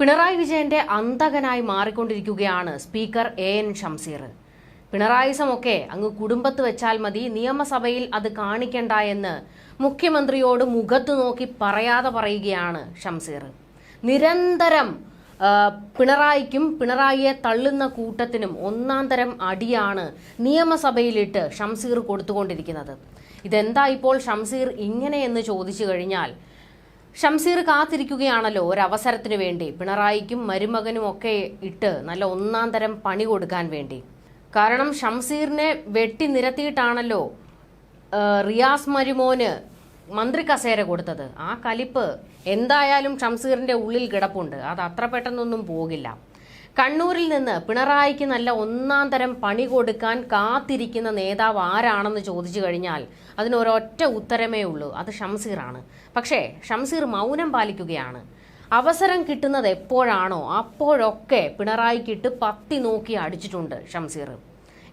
പിണറായി വിജയന്റെ അന്തകനായി മാറിക്കൊണ്ടിരിക്കുകയാണ് സ്പീക്കർ എ എൻ ഷംസീർ പിണറായിസമൊക്കെ അങ്ങ് കുടുംബത്ത് വെച്ചാൽ മതി നിയമസഭയിൽ അത് കാണിക്കണ്ട എന്ന് മുഖ്യമന്ത്രിയോട് മുഖത്ത് നോക്കി പറയാതെ പറയുകയാണ് ഷംസീർ നിരന്തരം പിണറായിക്കും പിണറായിയെ തള്ളുന്ന കൂട്ടത്തിനും ഒന്നാം തരം അടിയാണ് നിയമസഭയിലിട്ട് ഷംസീർ കൊടുത്തുകൊണ്ടിരിക്കുന്നത്. ഇതെന്താ ഇപ്പോൾ ഷംസീർ ഇങ്ങനെയെന്ന് ചോദിച്ചു കഴിഞ്ഞാൽ ഷംസീർ കാത്തിരിക്കുകയാണല്ലോ ഒരവസരത്തിന് വേണ്ടി. പിണറായിക്കും മരുമകനും ഒക്കെ ഇട്ട് നല്ല ഒന്നാം തരം പണി കൊടുക്കാൻ വേണ്ടി. കാരണം ഷംസീറിനെ വെട്ടി നിരത്തിയിട്ടാണല്ലോ റിയാസ് മരുമോന് മന്ത്രി കസേര കൊടുത്തത്. ആ കലിപ്പ് എന്തായാലും ഷംസീറിന്റെ ഉള്ളിൽ കിടപ്പുണ്ട്. അത് അത്ര പെട്ടെന്നൊന്നും പോകില്ല. കണ്ണൂരിൽ നിന്ന് പിണറായിക്ക് നല്ല ഒന്നാം തരം പണി കൊടുക്കാൻ കാത്തിരിക്കുന്ന നേതാവ് ആരാണെന്ന് ചോദിച്ചു കഴിഞ്ഞാൽ അതിനൊരൊറ്റ ഉത്തരമേ ഉള്ളൂ. അത് ഷംസീറാണ്. പക്ഷേ ഷംസീർ മൗനം പാലിക്കുകയാണ്. അവസരം കിട്ടുന്നത് എപ്പോഴാണോ അപ്പോഴൊക്കെ പിണറായിക്കിട്ട് പത്തി നോക്കി അടിച്ചിട്ടുണ്ട് ഷംസീർ.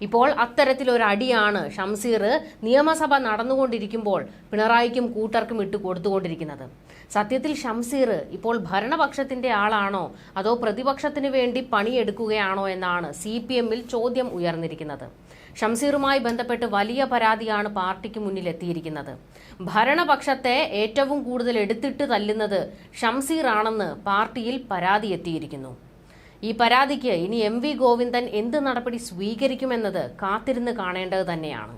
ഇപ്പോൾ അത്തരത്തിലൊരടിയാണ് ഷംസീർ നിയമസഭ നടന്നുകൊണ്ടിരിക്കുമ്പോൾ പിണറായിക്കും കൂട്ടർക്കും ഇട്ട് കൊടുത്തുകൊണ്ടിരിക്കുന്നത്. സത്യത്തിൽ ഷംസീർ ഇപ്പോൾ ഭരണപക്ഷത്തിന്റെ ആളാണോ അതോ പ്രതിപക്ഷത്തിന് വേണ്ടി പണിയെടുക്കുകയാണോ എന്നാണ് സി പി എമ്മിൽ ചോദ്യം ഉയർന്നിരിക്കുന്നത്. ഷംസീറുമായി ബന്ധപ്പെട്ട് വലിയ പരാതിയാണ് പാർട്ടിക്ക് മുന്നിൽ എത്തിയിരിക്കുന്നത്. ഭരണപക്ഷത്തെ ഏറ്റവും കൂടുതൽ എടുത്തിട്ട് തല്ലുന്നത് ഷംസീറാണെന്ന് പാർട്ടിയിൽ പരാതി എത്തിയിരിക്കുന്നു. ഈ പരാതിക്ക് ഇനി എം വി ഗോവിന്ദൻ എന്ത് നടപടി സ്വീകരിക്കുമെന്നത് കാത്തിരുന്ന് കാണേണ്ടത് തന്നെയാണ്.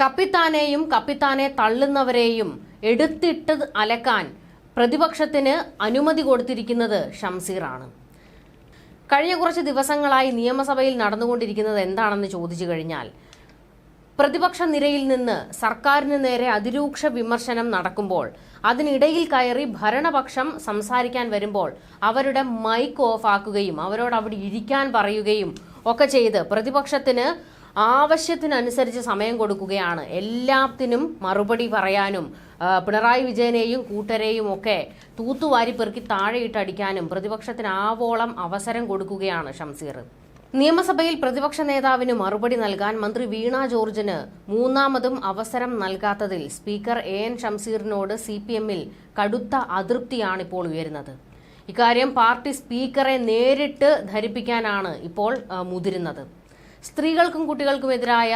കപ്പിത്താനെയും കപ്പിത്താനെ തള്ളുന്നവരെയും എടുത്തിട്ട് അലക്കാൻ പ്രതിപക്ഷത്തിന് അനുമതി കൊടുത്തിരിക്കുന്നത് ഷംസീറാണ്. കഴിഞ്ഞ കുറച്ച് ദിവസങ്ങളായി നിയമസഭയിൽ നടന്നുകൊണ്ടിരിക്കുന്നത് എന്താണെന്ന് ചോദിച്ചു കഴിഞ്ഞാൽ പ്രതിപക്ഷ നിരയിൽ നിന്ന് സർക്കാരിന് നേരെ അതിരൂക്ഷ വിമർശനം നടക്കുമ്പോൾ അതിനിടയിൽ കയറി ഭരണപക്ഷം സംസാരിക്കാൻ വരുമ്പോൾ അവരുടെ മൈക്ക് ഓഫ് ആക്കുകയും അവരോട് അവിടെ ഇരിക്കാൻ പറയുകയും ഒക്കെ ചെയ്ത് പ്രതിപക്ഷത്തിന് ആവശ്യത്തിനനുസരിച്ച് സമയം കൊടുക്കുകയാണ്. എല്ലാത്തിനും മറുപടി പറയാനും പിണറായി വിജയനെയും കൂട്ടരെയും ഒക്കെ തൂത്തുവാരി പെറുക്കി താഴെയിട്ടടിക്കാനും പ്രതിപക്ഷത്തിന് ആവോളം അവസരം കൊടുക്കുകയാണ് ഷംസീർ. നിയമസഭയിൽ പ്രതിപക്ഷ നേതാവിന് മറുപടി നൽകാൻ മന്ത്രി വീണ ജോർജിന് മൂന്നാമതും അവസരം നൽകാത്തതിൽ സ്പീക്കർ എ എൻ ഷംസീറിനോട് സി പി എമ്മിൽ കടുത്ത അതൃപ്തിയാണ് ഇപ്പോൾ ഉയരുന്നത്. ഇക്കാര്യം പാർട്ടി സ്പീക്കറെ നേരിട്ട് ധരിപ്പിക്കാനാണ് ഇപ്പോൾ മുതിരുന്നത്. സ്ത്രീകൾക്കും കുട്ടികൾക്കുമെതിരായ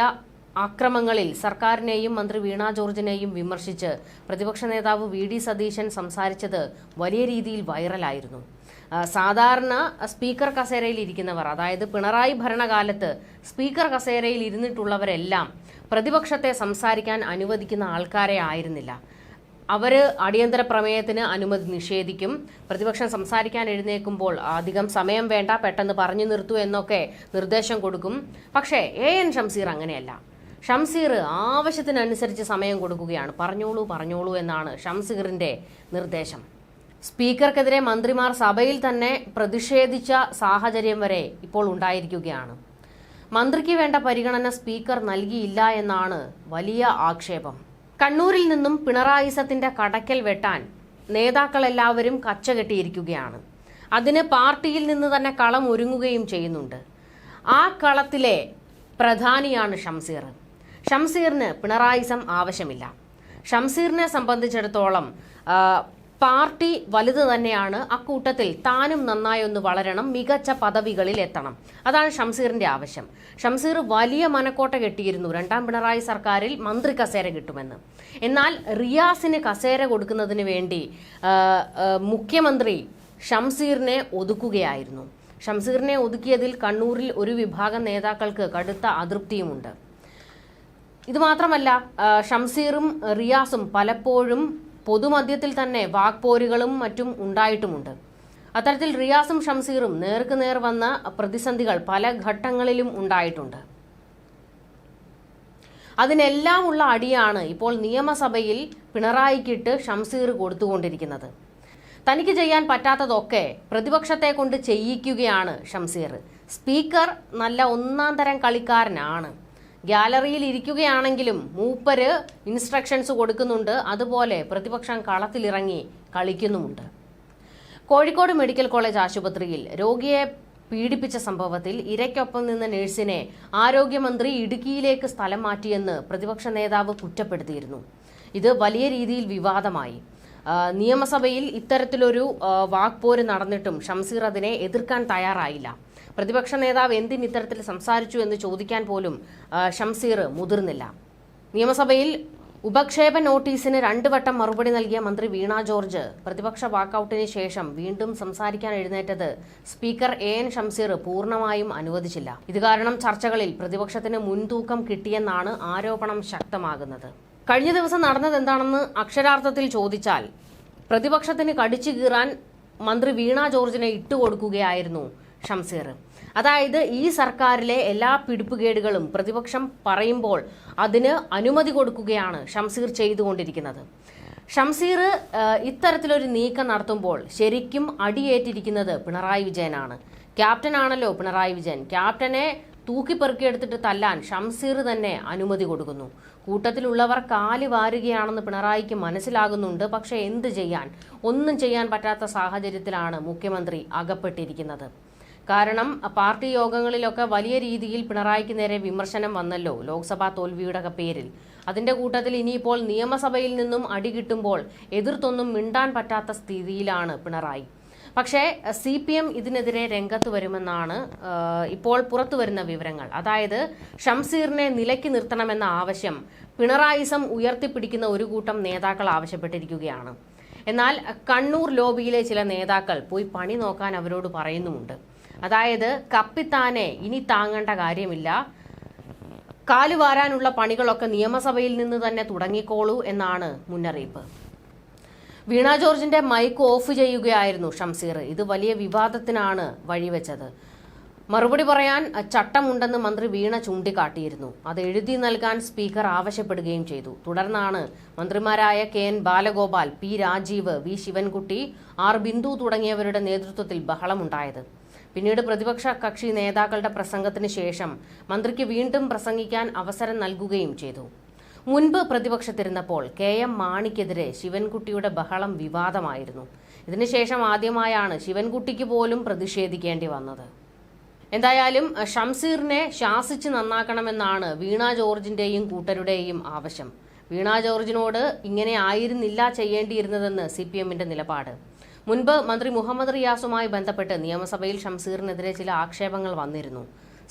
അക്രമങ്ങളിൽ സർക്കാരിനെയും മന്ത്രി വീണ ജോർജിനെയും വിമർശിച്ച് പ്രതിപക്ഷ നേതാവ് വി ഡി സതീശൻ സംസാരിച്ചത് വലിയ രീതിയിൽ വൈറലായിരുന്നു. സാധാരണ സ്പീക്കർ കസേരയിൽ ഇരിക്കുന്നവർ അതായത് പിണറായി ഭരണകാലത്ത് സ്പീക്കർ കസേരയിൽ ഇരുന്നിട്ടുള്ളവരെല്ലാം പ്രതിപക്ഷത്തെ സംസാരിക്കാൻ അനുവദിക്കുന്ന ആൾക്കാരെ ആയിരുന്നില്ല. അവർ അടിയന്തര പ്രമേയത്തിന് അനുമതി നിഷേധിക്കും പ്രതിപക്ഷം സംസാരിക്കാൻ എഴുന്നേൽക്കുമ്പോൾ അധികം സമയം വേണ്ട പെട്ടെന്ന് പറഞ്ഞു നിർത്തൂ എന്നൊക്കെ നിർദ്ദേശം കൊടുക്കും. പക്ഷേ എ എൻ ഷംസീർ അങ്ങനെയല്ല. ഷംസീർ ആവശ്യത്തിനനുസരിച്ച് സമയം കൊടുക്കുകയാണ്. പറഞ്ഞോളൂ പറഞ്ഞോളൂ എന്നാണ് ഷംസീറിന്റെ നിർദ്ദേശം. സ്പീക്കർക്കെതിരെ മന്ത്രിമാർ സഭയിൽ തന്നെ പ്രതിഷേധിച്ച സാഹചര്യം വരെ ഇപ്പോൾ ഉണ്ടായിരിക്കുകയാണ്. മന്ത്രിക്ക് വേണ്ട പരിഗണന സ്പീക്കർ നൽകിയില്ല എന്നാണ് വലിയ ആക്ഷേപം. കണ്ണൂരിൽ നിന്നും പിണറായിസത്തിന്റെ കടക്കൽ വെട്ടാൻ നേതാക്കളെല്ലാവരും കച്ചകെട്ടിയിരിക്കുകയാണ്. അതിന് പാർട്ടിയിൽ നിന്ന് തന്നെ കളം ഒരുങ്ങുകയും ചെയ്യുന്നുണ്ട്. ആ കളത്തിലെ പ്രധാനിയാണ് ഷംസീർ. ഷംസീറിന് പിണറായിസം ആവശ്യമില്ല. ഷംസീറിനെ സംബന്ധിച്ചിടത്തോളം പാർട്ടി വലുത് തന്നെയാണ്. അക്കൂട്ടത്തിൽ താനും നന്നായി ഒന്ന് വളരണം മികച്ച പദവികളിൽ എത്തണം. അതാണ് ഷംസീറിന്റെ ആവശ്യം. ഷംസീർ വലിയ മനക്കോട്ട കെട്ടിയിരുന്നു രണ്ടാം പിണറായി സർക്കാരിൽ മന്ത്രി കസേര കിട്ടുമെന്ന്. എന്നാൽ റിയാസിന് കസേര കൊടുക്കുന്നതിന് വേണ്ടി മുഖ്യമന്ത്രി ഷംസീറിനെ ഒതുക്കുകയായിരുന്നു. ഷംസീറിനെ ഒതുക്കിയതിൽ കണ്ണൂരിൽ ഒരു വിഭാഗം നേതാക്കൾക്ക് കടുത്ത അതൃപ്തിയുമുണ്ട്. ഇത് മാത്രമല്ല ഷംസീറും റിയാസും പലപ്പോഴും പൊതുമധ്യത്തിൽ തന്നെ വാക്പോരുകളും മറ്റും ഉണ്ടായിട്ടുമുണ്ട്. അത്തരത്തിൽ റിയാസും ഷംസീറും നേർക്ക് നേർ വന്ന പ്രതിസന്ധികൾ പല ഘട്ടങ്ങളിലും ഉണ്ടായിട്ടുണ്ട്. അതിനെല്ലാം ഉള്ള അടിയാണ് ഇപ്പോൾ നിയമസഭയിൽ പിണറായിക്കിട്ട് ഷംസീർ കൊടുത്തുകൊണ്ടിരിക്കുന്നത്. തനിക്ക് ചെയ്യാൻ പറ്റാത്തതൊക്കെ പ്രതിപക്ഷത്തെ കൊണ്ട് ചെയ്യിക്കുകയാണ് ഷംസീർ. സ്പീക്കർ നല്ല ഒന്നാം തരം കളിക്കാരനാണ്. ഗ്യാലറിയിൽ ഇരിക്കുകയാണെങ്കിലും മൂപ്പര് ഇൻസ്ട്രക്ഷൻസ് കൊടുക്കുന്നുണ്ട്. അതുപോലെ പ്രതിപക്ഷം കളത്തിലിറങ്ങി കളിക്കുന്നുമുണ്ട്. കോഴിക്കോട് മെഡിക്കൽ കോളേജ് ആശുപത്രിയിൽ രോഗിയെ പീഡിപ്പിച്ച സംഭവത്തിൽ ഇരയ്ക്കൊപ്പം നിന്ന നഴ്സിനെ ആരോഗ്യമന്ത്രി ഇടുക്കിയിലേക്ക് സ്ഥലം മാറ്റിയെന്ന് പ്രതിപക്ഷ നേതാവ് കുറ്റപ്പെടുത്തിയിരുന്നു. ഇത് വലിയ രീതിയിൽ വിവാദമായി. നിയമസഭയിൽ ഇത്തരത്തിലൊരു വാക്പോര് നടന്നിട്ടും ഷംസീർ അതിനെ എതിർക്കാൻ തയ്യാറായില്ല. പ്രതിപക്ഷ നേതാവ് എന്തിന് ഇത്തരത്തിൽ സംസാരിച്ചു എന്ന് ചോദിക്കാൻ പോലും ഷംസീർ മുതിർന്നില്ല. നിയമസഭയിൽ ഉപക്ഷേപ നോട്ടീസിന് രണ്ടു വട്ടം മറുപടി നൽകിയ മന്ത്രി വീണ ജോർജ് പ്രതിപക്ഷ വാക്കൌട്ടിന് ശേഷം വീണ്ടും സംസാരിക്കാൻ എഴുന്നേറ്റത് സ്പീക്കർ എ എൻ ഷംസീർ പൂർണമായും അനുവദിച്ചില്ല. ഇത് കാരണം ചർച്ചകളിൽ പ്രതിപക്ഷത്തിന് മുൻതൂക്കം കിട്ടിയെന്നാണ് ആരോപണം ശക്തമാകുന്നത്. കഴിഞ്ഞ ദിവസം നടന്നത് എന്താണെന്ന് അക്ഷരാർത്ഥത്തിൽ ചോദിച്ചാൽ പ്രതിപക്ഷത്തിന് കടിച്ചു കീറാൻ മന്ത്രി വീണ ജോർജിനെ ഇട്ടുകൊടുക്കുകയായിരുന്നു. ഷംസീർ. അതായത് ഈ സർക്കാരിലെ എല്ലാ പിടിപ്പുകേടുകളും പ്രതിപക്ഷം പറയുമ്പോൾ അതിന് അനുമതി കൊടുക്കുകയാണ് ഷംസീർ ചെയ്തുകൊണ്ടിരിക്കുന്നത്. ഷംസീർ ഇത്തരത്തിലൊരു നീക്കം നടത്തുമ്പോൾ ശരിക്കും അടിയേറ്റിരിക്കുന്നത് പിണറായി വിജയനാണ്. ക്യാപ്റ്റനാണല്ലോ പിണറായി വിജയൻ. ക്യാപ്റ്റനെ തൂക്കിപ്പെറുക്കിയെടുത്തിട്ട് തല്ലാൻ ഷംസീർ തന്നെ അനുമതി കൊടുക്കുന്നു. കൂട്ടത്തിലുള്ളവർ കാലി വാരുകയാണെന്ന് പിണറായിക്ക് മനസ്സിലാകുന്നുണ്ട്. പക്ഷേ എന്ത് ചെയ്യാൻ? ഒന്നും ചെയ്യാൻ പറ്റാത്ത സാഹചര്യത്തിലാണ് മുഖ്യമന്ത്രി അകപ്പെട്ടിരിക്കുന്നത്. കാരണം പാർട്ടി യോഗങ്ങളിലൊക്കെ വലിയ രീതിയിൽ പിണറായിക്ക് നേരെ വിമർശനം വന്നല്ലോ ലോക്സഭാ തോൽവിയുടെ പേരിൽ. അതിന്റെ കൂട്ടത്തിൽ ഇനിയിപ്പോൾ നിയമസഭയിൽ നിന്നും അടി കിട്ടുമ്പോൾ എതിർത്തൊന്നും മിണ്ടാൻ പറ്റാത്ത സ്ഥിതിയിലാണ് പിണറായി. പക്ഷേ സി പി എം ഇതിനെതിരെ രംഗത്ത് വരുമെന്നാണ് ഇപ്പോൾ പുറത്തു വരുന്ന വിവരങ്ങൾ. അതായത് ഷംസീറിനെ നിലയ്ക്ക് നിർത്തണമെന്ന ആവശ്യം പിണറായിസം ഉയർത്തിപ്പിടിക്കുന്ന ഒരു കൂട്ടം നേതാക്കൾ ആവശ്യപ്പെട്ടിരിക്കുകയാണ്. എന്നാൽ കണ്ണൂർ ലോബിയിലെ ചില നേതാക്കൾ പോയി പണി നോക്കാൻ അവരോട് പറയുന്നുമുണ്ട്. അതായത് കപ്പിത്താനെ ഇനി താങ്ങേണ്ട കാര്യമില്ല. കാലുവാരാനുള്ള പണികളൊക്കെ നിയമസഭയിൽ നിന്ന് തന്നെ തുടങ്ങിക്കോളൂ എന്നാണ് മുന്നറിയിപ്പ്. വീണ ജോർജിന്റെ മൈക്ക് ഓഫ് ചെയ്യുകയായിരുന്നു ഷംസീർ. ഇത് വലിയ വിവാദത്തിനാണ് വഴിവെച്ചത്. മറുപടി പറയാൻ ചട്ടമുണ്ടെന്ന് മന്ത്രി വീണ ചൂണ്ടിക്കാട്ടിയിരുന്നു. അത് എഴുതി നൽകാൻ സ്പീക്കർ ആവശ്യപ്പെടുകയും ചെയ്തു. തുടർന്നാണ് മന്ത്രിമാരായ K N Balagopal P Rajeev V Sivankutty R Bindu തുടങ്ങിയവരുടെ നേതൃത്വത്തിൽ ബഹളമുണ്ടായത്. പിന്നീട് പ്രതിപക്ഷ കക്ഷി നേതാക്കളുടെ പ്രസംഗത്തിന് ശേഷം മന്ത്രിക്ക് വീണ്ടും പ്രസംഗിക്കാൻ അവസരം നൽകുകയും ചെയ്തു. മുൻപ് പ്രതിപക്ഷത്തിരുന്നപ്പോൾ കെ എം മാണിക്കെതിരെ ശിവൻകുട്ടിയുടെ ബഹളം വിവാദമായിരുന്നു. ഇതിനുശേഷം ആദ്യമായാണ് ശിവൻകുട്ടിക്ക് പോലും പ്രതിഷേധിക്കേണ്ടി വന്നത്. എന്തായാലും ഷംസീറിനെ ശാസിച്ച് നന്നാക്കണമെന്നാണ് വീണ ജോർജിന്റെയും കൂട്ടരുടെയും ആവശ്യം. വീണ ജോർജിനോട് ഇങ്ങനെ ആയിരുന്നില്ല ചെയ്യേണ്ടിയിരുന്നതെന്ന് സി പി എമ്മിന്റെ നിലപാട്. മുൻപ് മന്ത്രി മുഹമ്മദ് റിയാസുമായി ബന്ധപ്പെട്ട് നിയമസഭയിൽ ഷംസീറിനെതിരെ ചില ആക്ഷേപങ്ങൾ വന്നിരുന്നു.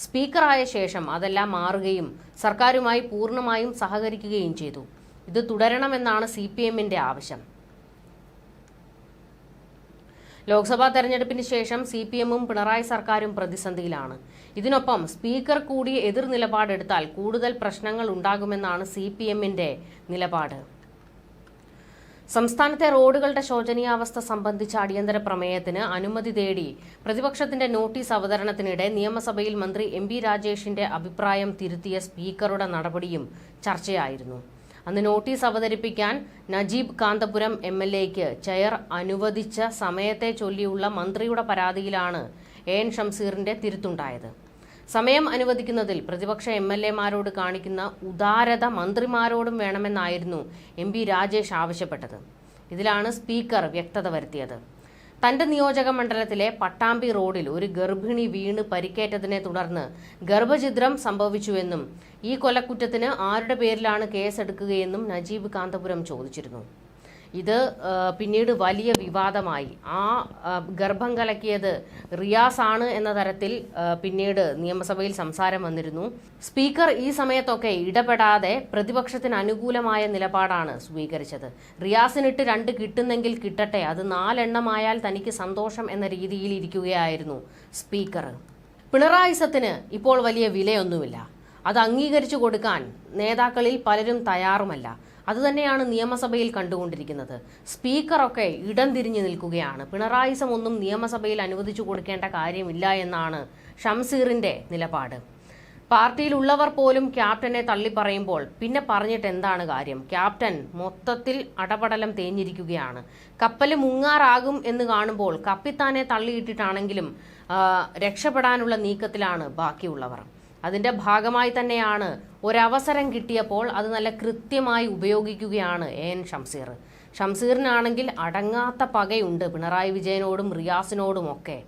സ്പീക്കറായ ശേഷം അതെല്ലാം മാറുകയും സർക്കാരുമായി പൂർണമായും സഹകരിക്കുകയും ചെയ്തു. ഇത് തുടരണമെന്നാണ് സി പി എമ്മിന്റെ ആവശ്യം. ലോക്സഭാ തെരഞ്ഞെടുപ്പിന് ശേഷം സി പി എമ്മും പിണറായി സർക്കാരും പ്രതിസന്ധിയിലാണ്. ഇതിനൊപ്പം സ്പീക്കർ കൂടി എതിർ നിലപാടെടുത്താൽ കൂടുതൽ പ്രശ്നങ്ങൾ ഉണ്ടാകുമെന്നാണ് സി പി എമ്മിന്റെ നിലപാട്. സംസ്ഥാനത്തെ റോഡുകളുടെ ശോചനീയാവസ്ഥ സംബന്ധിച്ച അടിയന്തര പ്രമേയത്തിന് അനുമതി തേടി പ്രതിപക്ഷത്തിന്റെ നോട്ടീസ് അവതരണത്തിനിടെ നിയമസഭയിൽ മന്ത്രി എം പി രാജേഷിന്റെ അഭിപ്രായം തിരുത്തിയ സ്പീക്കറുടെ നടപടിയും ചർച്ചയായിരുന്നു. അന്ന് നോട്ടീസ് അവതരിപ്പിക്കാൻ നജീബ് കാന്തപുരം എം എൽ എക്ക് ചെയർ അനുവദിച്ച സമയത്തെ ചൊല്ലിയുള്ള മന്ത്രിയുടെ പരാതിയിലാണ് എ എൻ ഷംസീറിന്റെ തിരുത്തുണ്ടായത്. സമയം അനുവദിക്കുന്നതിൽ പ്രതിപക്ഷ എം എൽ എമാരോട് കാണിക്കുന്ന ഉദാരത മന്ത്രിമാരോടും വേണമെന്നായിരുന്നു എം പി രാജേഷ് ആവശ്യപ്പെട്ടത്. ഇതിലാണ് സ്പീക്കർ വ്യക്തത വരുത്തിയത്. തന്റെ നിയോജക മണ്ഡലത്തിലെ പട്ടാമ്പി റോഡിൽ ഒരു ഗർഭിണി വീണ് പരിക്കേറ്റതിനെ തുടർന്ന് ഗർഭഛിദ്രം സംഭവിച്ചുവെന്നും ഈ കൊലക്കുറ്റത്തിന് ആരുടെ പേരിലാണ് കേസെടുക്കുകയെന്നും നജീബ് കാന്തപുരം ചോദിച്ചിരുന്നു. ഇത് പിന്നീട് വലിയ വിവാദമായി. ആ ഗർഭം കലക്കിയത് റിയാസ് ആണ് എന്ന തരത്തിൽ പിന്നീട് നിയമസഭയിൽ സംസാരം വന്നിരുന്നു. സ്പീക്കർ ഈ സമയത്തൊക്കെ ഇടപെടാതെ പ്രതിപക്ഷത്തിന് അനുകൂലമായ നിലപാടാണ് സ്വീകരിച്ചത്. റിയാസിനിട്ട് രണ്ട് കിട്ടുന്നെങ്കിൽ കിട്ടട്ടെ അത് നാലെണ്ണമായാൽ തനിക്ക് സന്തോഷം എന്ന രീതിയിൽ ഇരിക്കുകയായിരുന്നു സ്പീക്കർ. പിണറായിസത്തിന് ഇപ്പോൾ വലിയ വിലയൊന്നുമില്ല. അത് അംഗീകരിച്ചു കൊടുക്കാൻ നേതാക്കളിൽ പലരും തയ്യാറുമല്ല. അതുതന്നെയാണ് നിയമസഭയിൽ കണ്ടുകൊണ്ടിരിക്കുന്നത്. സ്പീക്കറൊക്കെ ഇടം തിരിഞ്ഞു നിൽക്കുകയാണ്. പിണറായിസം ഒന്നും നിയമസഭയിൽ അനുവദിച്ചു കൊടുക്കേണ്ട കാര്യമില്ല എന്നാണ് ഷംസീറിന്റെ നിലപാട്. പാർട്ടിയിലുള്ളവർ പോലും ക്യാപ്റ്റനെ തള്ളിപ്പറയുമ്പോൾ പിന്നെ പറഞ്ഞിട്ട് എന്താണ് കാര്യം? ക്യാപ്റ്റൻ മൊത്തത്തിൽ അടപടലം തേഞ്ഞിരിക്കുകയാണ്. കപ്പൽ മുങ്ങാറാകും എന്ന് കാണുമ്പോൾ കപ്പിത്താനെ തള്ളിയിട്ടിട്ടാണെങ്കിലും രക്ഷപ്പെടാനുള്ള നീക്കത്തിലാണ് ബാക്കിയുള്ളവർ. അതിന്റെ ഭാഗമായി തന്നെയാണ് ഒരവസരം കിട്ടിയപ്പോൾ അത് നല്ല കൃത്യമായി ഉപയോഗിക്കുകയാണ് എ എൻ ഷംസീർ. ഷംസീറിനാണെങ്കിൽ അടങ്ങാത്ത പകയുണ്ട് പിണറായി വിജയനോടും റിയാസിനോടും ഒക്കെ.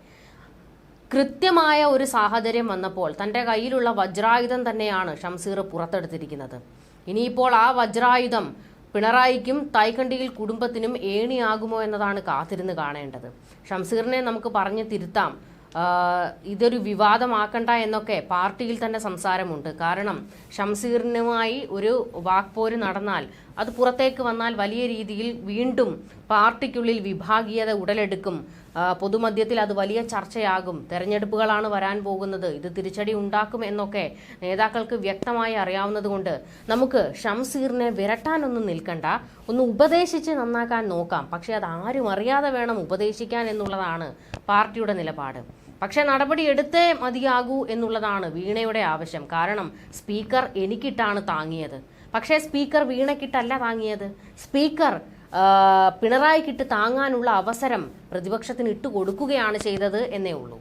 കൃത്യമായ ഒരു സാഹചര്യം വന്നപ്പോൾ തന്റെ കയ്യിലുള്ള വജ്രായുധം തന്നെയാണ് ഷംസീർ പുറത്തെടുത്തിരിക്കുന്നത്. ഇനിയിപ്പോൾ ആ വജ്രായുധം പിണറായിക്കും തൈക്കണ്ടിയിൽ കുടുംബത്തിനും ഏണിയാകുമോ എന്നതാണ് കാത്തിരുന്ന് കാണേണ്ടത്. ഷംസീറിനെ നമുക്ക് പറഞ്ഞു തിരുത്താം. ഇതൊരു വിവാദമാക്കണ്ട എന്നൊക്കെ പാർട്ടിയിൽ തന്നെ സംസാരമുണ്ട്. കാരണം ഷംസീറിനുമായി ഒരു വാക്പോര് നടന്നാൽ അത് പുറത്തേക്ക് വന്നാൽ വലിയ രീതിയിൽ വീണ്ടും പാർട്ടിക്കുള്ളിൽ വിഭാഗീയത ഉടലെടുക്കും. പൊതുമധ്യത്തിൽ അത് വലിയ ചർച്ചയാകും. തെരഞ്ഞെടുപ്പുകളാണ് വരാൻ പോകുന്നത്. ഇത് തിരിച്ചടി ഉണ്ടാക്കും എന്നൊക്കെ നേതാക്കൾക്ക് വ്യക്തമായി അറിയാവുന്നതുകൊണ്ട് നമുക്ക് ഷംസീറിനെ വിരട്ടാനൊന്നും നിൽക്കണ്ട. ഒന്ന് ഉപദേശിച്ച് നന്നാക്കാൻ നോക്കാം. പക്ഷേ അത് ആരും അറിയാതെ വേണം ഉപദേശിക്കാൻ എന്നുള്ളതാണ് പാർട്ടിയുടെ നിലപാട്. പക്ഷെ നടപടി എടുത്തേ മതിയാകൂ എന്നുള്ളതാണ് വീണയുടെ ആവശ്യം. കാരണം സ്പീക്കർ എനിക്കിട്ടാണ് താങ്ങിയത്. പക്ഷേ സ്പീക്കർ വീണക്കിട്ടല്ല താങ്ങിയത്. സ്പീക്കർ പിണറായിക്കിട്ട് താങ്ങാനുള്ള അവസരം പ്രതിപക്ഷത്തിന് ഇട്ടുകൊടുക്കുകയാണ് ചെയ്തത് എന്നേ ഉള്ളൂ.